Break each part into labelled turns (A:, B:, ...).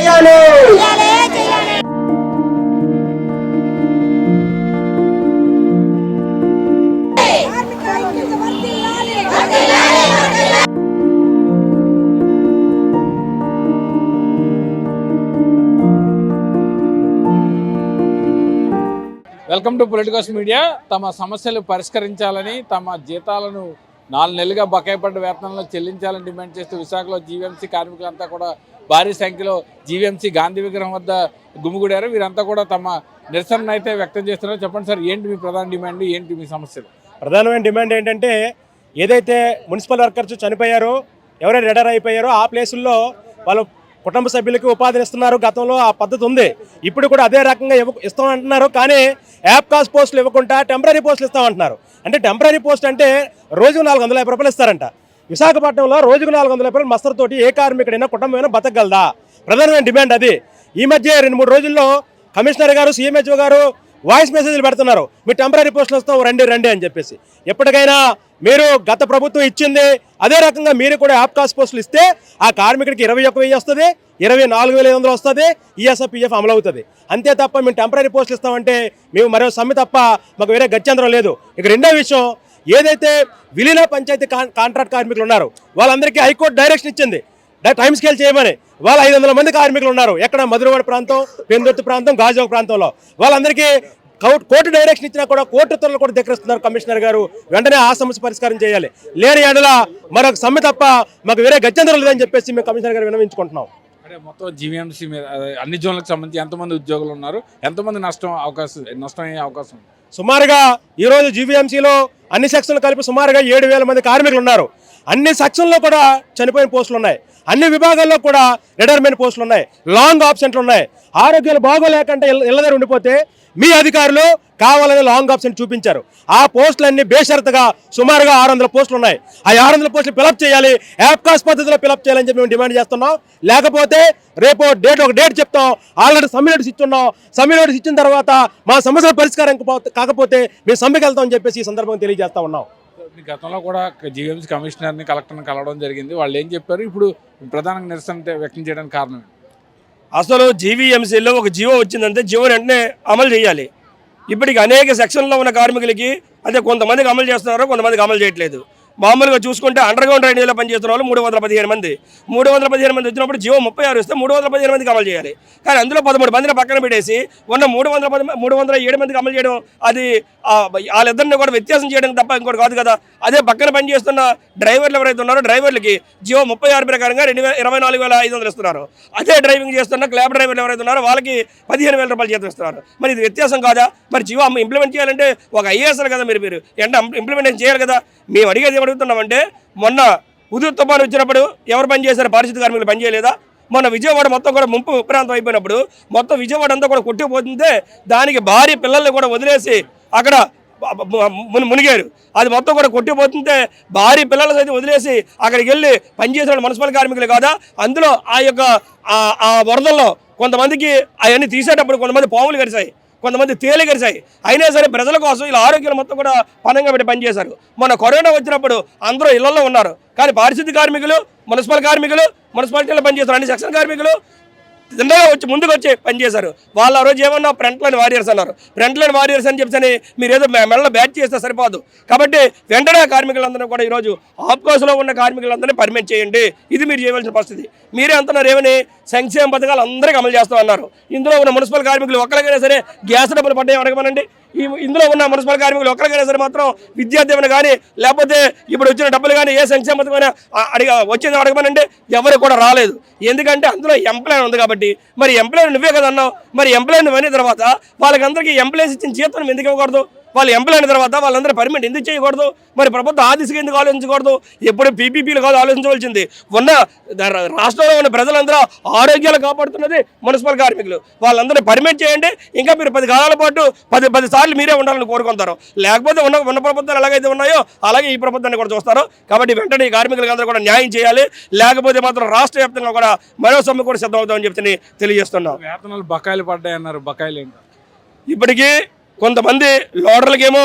A: చేయాలి.
B: Welcome to politicals media తమ సమస్యలు పరిష్కరించాలని తమ జీతాలను నాలుగు నెలలుగా బకాయి పడ్డ వేతనంలో చెల్లించాలని డిమాండ్ చేస్తూ విశాఖలో జీవీఎంసీ కార్మికులంతా కూడా భారీ సంఖ్యలో జీవీఎంసీ గాంధీ విగ్రహం వద్ద గుమిగూడారు. వీరంతా కూడా తమ నిరసన అయితే వ్యక్తం చేస్తున్నారు. చెప్పండి సార్ ఏంటి మీ ప్రధాన డిమాండ్? ఏంటి మీ సమస్యలు?
C: ప్రధానమైన డిమాండ్ ఏంటంటే ఏదైతే మున్సిపల్ వర్కర్స్ చనిపోయారో ఎవరైతే రిటైర్ అయిపోయారో ఆ ప్లేసుల్లో వాళ్ళు కుటుంబ సభ్యులకి ఉపాధిని ఇస్తున్నారు. గతంలో ఆ పద్ధతి ఉంది. ఇప్పుడు కూడా అదే రకంగా ఇవ్వ ఇస్తామంటున్నారు. కానీ యాప్ కాస్ పోస్టులు ఇవ్వకుండా టెంపరీ పోస్టులు ఇస్తామంటున్నారు. అంటే టెంపరీ పోస్ట్ అంటే రోజుకు నాలుగు వందల యాభై రూపాయలు ఇస్తారంట. విశాఖపట్నంలో రోజుకు నాలుగు వందల రూపాయలు మస్తరుతోటి ఏ కార్మికుడైనా కుటుంబమైనా బతకగలదా? ప్రధానమైన డిమాండ్ అది. ఈ మధ్య రెండు మూడు రోజుల్లో కమిషనర్ గారు సీఎంహెచ్ఓ గారు వాయిస్ మెసేజ్లు పెడుతున్నారు. మీ టెంపరీ పోస్టులు వస్తాం రండి రండి అని చెప్పేసి. ఎప్పటికైనా మీరు గత ప్రభుత్వం ఇచ్చింది అదే రకంగా మీరు కూడా యాప్ పోస్టులు ఇస్తే ఆ కార్మికుడికి ఇరవై ఒక వెయ్యి వస్తుంది ఇరవై నాలుగు వేల ఐదు వందలు వస్తుంది ఈఎస్ఎఫ్ఈఎఫ్ అమలు అవుతుంది. అంతే తప్ప మేము టెంపరీ పోస్టులు ఇస్తామంటే మేము మరో సమ్మె తప్ప మాకు వేరే గత్యంతరం లేదు. ఇక రెండో విషయం ఏదైతే విలీన పంచాయతీ కాంట్రాక్ట్ కార్మికులు ఉన్నారు వాళ్ళందరికీ హైకోర్టు డైరెక్షన్ ఇచ్చింది. టైం స్కేల్ చేయమని. వాళ్ళ ఐదు వందల మంది కార్మికులు ఉన్నారు. ఎక్కడ? మధురవాడ ప్రాంతం పెందుర్తి ప్రాంతం గాజువాక ప్రాంతంలో. వాళ్ళందరికీ కోర్టు డైరెక్షన్ ఇచ్చినా కూడా కోర్టు ఉత్తర్వులు కూడా ధిక్కరిస్తున్నారు కమిషనర్ గారు. వెంటనే ఆ సమస్య పరిష్కారం చేయాలి. లేని ఏడల మరొక సమ్మె తప్ప మాకు వేరే గత్యంతరం లేదని చెప్పేసి మేము కమిషనర్ గారు వినవించుకుంటున్నాం
B: అంటే మొత్తం జీవీఎంసీ మీద అన్ని జోన్లకు సంబంధించి ఎంతమంది ఉద్యోగులు ఉన్నారు? ఎంతమంది నష్టం అవకాశం నష్టం అయ్యే అవకాశం
C: సుమారుగా ఈరోజు జీవీఎంసీలో అన్ని సెక్షన్లు కలిపి సుమారుగా ఏడు వేల మంది కార్మికులు ఉన్నారు. అన్ని సెక్షన్లో కూడా చనిపోయిన పోస్టులు ఉన్నాయి. అన్ని విభాగాల్లో కూడా రిటైర్మెంట్ పోస్టులు ఉన్నాయి. లాంగ్ ఆప్షన్లు ఉన్నాయి. ఆరోగ్యాలు బాగోలేకంటే ఇళ్ళ దగ్గర ఉండిపోతే మీ అధికారులు కావాలని లాంగ్ ఆప్షన్ చూపించారు. ఆ పోస్టులన్నీ బేషరతుగా సుమారుగా ఆరు వందల పోస్టులు ఉన్నాయి. ఆ ఆరు వందల పోస్టులు ఫిలప్ చేయాలి. యాప్కాస్ పద్ధతిలో ఫిలప్ చేయాలని చెప్పి మేము డిమాండ్ చేస్తున్నాం. లేకపోతే రేపు డేట్ ఒక డేట్ చెప్తాం. ఆల్రెడీ సమ్మె నోటీస్ ఇచ్చున్నాం. సమ్మె నోటీస్ ఇచ్చిన తర్వాత మా సమస్యల పరిష్కారం కాకపోతే- కాకపోతే మేము సమ్మెకి వెళ్తామని చెప్పేసి ఈ సందర్భంగా తెలియజేస్తా ఉన్నాం.
B: గతంలో కూడా జీవీఎంసీ కమిషనర్ని కలెక్టర్ని కలవడం జరిగింది. వాళ్ళు ఏం చెప్పారు? ఇప్పుడు ప్రధానంగా నిరసన వ్యక్తం చేయడానికి కారణం
D: అసలు జీవీఎంసీలో ఒక జీవో వచ్చిందంటే జీవో వెంటనే అమలు చేయాలి. ఇప్పటికి అనేక సెక్షన్లో ఉన్న కార్మికులకి అదే కొంతమందికి అమలు చేస్తున్నారు కొంతమందికి అమలు చేయట్లేదు. మామూలుగా చూసుకుంటే అండర్ గ్రౌండ్ రైల్వేలో పనిచేస్తున్న వాళ్ళు మూడు వందల పదిహేను మంది. మూడు వందల పదిహేను మంది వచ్చినప్పుడు జీవో ముప్పై ఆరు ఇస్తే మూడు వందల పదిహేను మందికి అమలు చేయాలి. కానీ అందులో పదమూడు మందిని పక్కన పెట్టేసి ఉన్న మూడు వందల పది మూడు వందల ఏడు మందికి అమలు చేయడం అది వాళ్ళిద్దరిని కూడా వ్యత్యాసం చేయడం తప్ప ఇంకోటి కాదు కదా. అదే పక్కన పనిచేస్తున్న డ్రైవర్లు ఎవరైతే ఉన్నారో డ్రైవర్లకి జియో ముప్పై ఆరు ప్రకారంగా రెండు వేల ఇరవై నాలుగు వేల ఐదు వందలు ఇస్తున్నారు. అదే డ్రైవింగ్ చేస్తున్న క్లాబ్ డ్రైవర్లు ఎవరైతే ఉన్నారో వాళ్ళకి పదిహేను వేల రూపాయలు జీతం ఇస్తున్నారు. మరి ఇది వ్యత్యాసం కాదా? మరి జియో ఇంప్లిమెంట్ చేయాలంటే ఒక ఐఏఎస్ కదా మీరు మీరు. ఎంట ఇంప్లిమెంటేషన్ చేయాలి కదా. మేము అడిగేది అడుగుతున్నామంటే మొన్న ఉదయం తుఫాన్ వచ్చినప్పుడు ఎవరు పనిచేశారు పరిస్థితి పారిశుద్ధ కార్మికులు పనిచేయలేదా మొన్న విజయవాడ మొత్తం కూడా ముంపు ప్రాంతం అయిపోయినప్పుడు మొత్తం విజయవాడ అంతా కూడా కొట్టిపోతుంటే దానికి భారీ పిల్లల్ని కూడా వదిలేసి అక్కడ మునిగారు. అది మొత్తం కూడా కొట్టిపోతుంటే భారీ పిల్లలు సైతం వదిలేసి అక్కడికి వెళ్ళి పనిచేసిన మున్సిపల్ కార్మికులు కాదా? అందులో ఆ యొక్క ఆ- ఆ వరదల్లో కొంతమందికి అవన్నీ తీసేటప్పుడు కొంతమంది పాములు కరిశాయి కొంతమంది తేలిగరిశాయి అయినా సరే ప్రజల కోసం ఇలా ఆరోగ్యాలు మొత్తం కూడా పనంగా పెట్టి పనిచేశారు. మొన్న కరోనా వచ్చినప్పుడు అందరూ ఇళ్ళలో ఉన్నారు. కానీ పారిశుద్ధ్య కార్మికులు మున్సిపల్ కార్మికులు మున్సిపాలిటీలో పనిచేస్తారు అన్ని సెక్షన్ కార్మికులు తిన్నగా వచ్చి ముందుకు వచ్చి పనిచేశారు. వాళ్ళు ఆ రోజు ఏమన్నా ఫ్రంట్ లైన్ వారియర్స్ అన్నారు. ఫ్రంట్ లైన్ వారియర్స్ అని చెప్పి మీరు ఏదో మెడలో బ్యాచ్ చేస్తే సరిపోదు. కాబట్టి వెంటనే కార్మికులందరూ కూడా ఈరోజు ఆఫ్కోర్స్లో ఉన్న కార్మికులందరినీ పర్మిట్ చేయండి. ఇది మీరు చేయవలసిన పరిస్థితి. మీరే అంటున్నారు ఏమని? సంక్షేమ పథకాలు అందరికీ అమలు చేస్తామన్నారు ఇందులో ఉన్న మున్సిపల్ కార్మికులు ఒక్కరికైనా సరే గ్యాస్ డబ్బులు పడ్డాయి అడగమనండి. ఈ ఇందులో ఉన్న మున్సిపల్ కార్మికులు ఒక్కరికైనా సరే మాత్రం విద్యా దీవెన కానీ లేకపోతే ఇప్పుడు వచ్చిన డబ్బులు కానీ ఏ సంక్షేమ పథకమైనా అడిగ వచ్చింది అడగమనండి. ఎవరు కూడా రాలేదు. ఎందుకంటే అందులో ఎంప్లాయ్ ఉంది కాబట్టి. మరి ఎంప్లాయ్ నువ్వే కదన్నావు మరి ఎంప్లాయ్ నువ్వు అయిన తర్వాత వాళ్ళకందరికీ ఎంప్లాయీస్ ఇచ్చిన జీతం ఎందుకు ఇవ్వకూడదు? వాళ్ళు ఎంప్లాయ్ అయిన తర్వాత వాళ్ళందరూ పర్మిట్ ఎందుకు చేయకూడదు? మరి ప్రభుత్వం ఆ దిశగా ఎందుకు ఆలోచించకూడదు? ఎప్పుడు పీపీపీలు కాదు ఆలోచించవలసింది. ఉన్న రాష్ట్రంలో ఉన్న ప్రజలందరూ ఆరోగ్యాలు కాపాడుతున్నది మున్సిపల్ కార్మికులు. వాళ్ళందరూ పర్మిట్ చేయండి. ఇంకా మీరు పది కాలాల పాటు పది పది సార్లు మీరే ఉండాలని కోరుకుంటారు. లేకపోతే ఉన్న ఉన్న ప్రభుత్వాలు ఎలాగైతే ఉన్నాయో అలాగే ఈ ప్రభుత్వాన్ని కూడా చూస్తారు. కాబట్టి వెంటనే ఈ కార్మికులకు అందరూ కూడా న్యాయం చేయాలి. లేకపోతే మాత్రం రాష్ట్ర వ్యాప్తంగా కూడా మరో సమ్మె కూడా సిద్ధమవుతామని చెప్పి తెలియజేస్తున్నాం.
B: వేతనాలు బకాయిలు పడ్డాయన్నారు. బకాయిలు ఏంటి?
D: ఇప్పటికీ కొంతమంది లోడర్లకేమో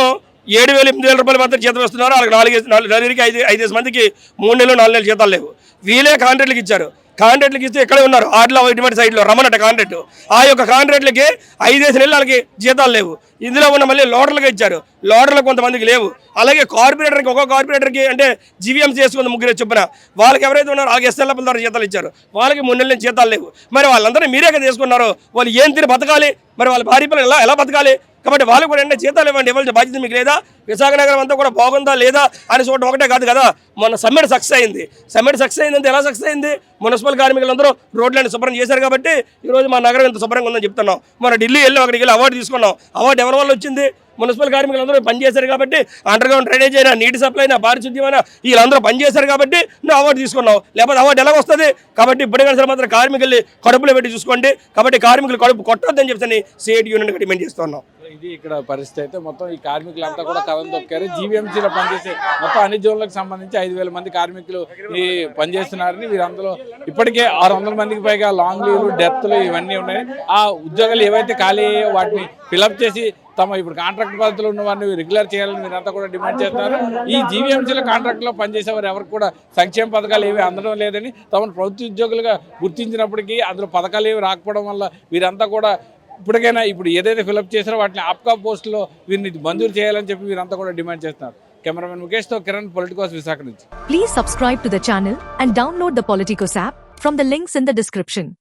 D: ఏడు వేల ఎనిమిది వేల రూపాయలు మాత్రం జీతం ఇస్తున్నారు వాళ్ళకి నాలుగు నాలుగు నలుగురికి ఐదు ఐదేసి మందికి మూడు నెలలు నాలుగు నెలలు జీతాలు లేవు. వీళ్ళే కాంట్రాక్ట్లకు ఇచ్చారు. కాంట్రాక్ట్లకు ఇస్తే ఇక్కడే ఉన్నారు. ఆటలో ఇటువంటి సైడ్లో రమ్మనట కాంట్రాక్ట్. ఆ యొక్క కాంట్రాక్ట్లకి ఐదేసి నెలలు వాళ్ళకి జీతాలు లేవు. ఇందులో ఉన్న మళ్ళీ లోడర్లుగా ఇచ్చారు. లోడర్లు కొంతమందికి లేవు. అలాగే కార్పొరేటర్కి ఒక్కో కార్పొరేటర్కి అంటే జీవీఎంసీ చేసుకుంది ముగ్గురు చొప్పున వాళ్ళకి ఎవరైతే ఉన్నారో వాళ్ళకి ఎస్ఎల్ఎఫ్ ద్వారా జీతాలు ఇచ్చారు. వాళ్ళకి మూడు నెలల జీతాలు లేవు. మరి వాళ్ళందరూ మీరే కదా తీసుకున్నారు వాళ్ళు ఏం తిని బతకాలి? మరి వాళ్ళ భార్య పిల్లలు ఎలా ఎలా బతకాలి? కాబట్టి వాళ్ళు కూడా అంటే జీతాలు ఇవ్వండి ఇవ్వాల్సిన బాధ్యత మీకు లేదా? విశాఖ నగరం అంతా కూడా బాగుందా లేదా అని చూడడం ఒకటే కాదు కదా? మొన్న సమ్మెట్ సక్సెస్ అయింది. సమ్మెట్ సక్సెస్ అయిందంటే ఎలా సక్సెస్ అయింది? మున్సిపల్ కార్మికులందరూ రోడ్లను శుభ్రం చేశారు కాబట్టి ఈరోజు మా నగరం ఇంత శుభ్రంగా ఉందని చెప్తున్నాం. మన ఢిల్లీ వెళ్ళి అక్కడికి వెళ్ళి అవార్డు తీసుకున్నాం. అవార్డు ఎవరి వల్ల వచ్చింది? మున్సిపల్ కార్మికులందరూ పనిచేశారు కాబట్టి అండర్ గ్రౌండ్ డ్రైనేజ్ అయినా నీటి సప్లై అయినా పారిశుద్ధ్యం అయినా వీళ్ళందరూ పనిచేశారు కాబట్టి నువ్వు అవార్డు తీసుకున్నావు. లేకపోతే అవార్డు ఎలా వస్తుంది? కాబట్టి ఇప్పుడు కలిసి మాత్రం కార్మికుల్ని కడుపులో పెట్టి చూసుకోండి. కాబట్టి కార్మికులు కడుపు కొట్టొద్దని చెప్పని సిఐటి యూనియన్ డిమాండ్ చేస్తున్నాం.
B: ఇది ఇక్కడ పరిస్థితి అయితే మొత్తం ఈ కార్మికులంతా కూడా కథం తొక్కారు. జీవీఎంసీలో పనిచేసే మొత్తం అన్ని జోన్లకు సంబంధించి ఐదు వేల మంది కార్మికులు ఈ పనిచేస్తున్నారని వీరందరూ ఇప్పటికే ఆరు వందల మందికి పైగా లాంగ్ లీవ్లు డెత్లు ఇవన్నీ ఉన్నాయి. ఆ ఉద్యోగాలు ఏవైతే ఖాళీ అయ్యాయో వాటిని ఫిలప్ చేసి తమ ఇప్పుడు కాంట్రాక్ట్ పద్ధతిలో ఉన్న వారిని రెగ్యులర్ చేయాలని మీరంతా కూడా డిమాండ్ చేస్తున్నారు. ఈ జీవీఎంసీలో కాంట్రాక్ట్లో పనిచేసేవారు ఎవరికి కూడా సంక్షేమ పథకాలు ఏవి అందడం లేదని తమను ప్రభుత్వ ఉద్యోగులుగా గుర్తించినప్పటికీ అందులో పథకాలు ఏవి రాకపోవడం వల్ల వీరంతా కూడా ఇప్పటికైనా ఇప్పుడు ఏదైతే ఫిలప్ చేసినా వాటిని ఆప్కా పోస్టులో వీరిని మంజూరు చేయాలని చెప్పి వీరంతా కూడా డిమాండ్ చేస్తున్నారు. కెమెరామెన్ ముఖేష్తో కిరణ్ పొలిటికోస్ విశాఖ నుంచి.
A: Please subscribe to the channel and download the Politicos app from the links in the description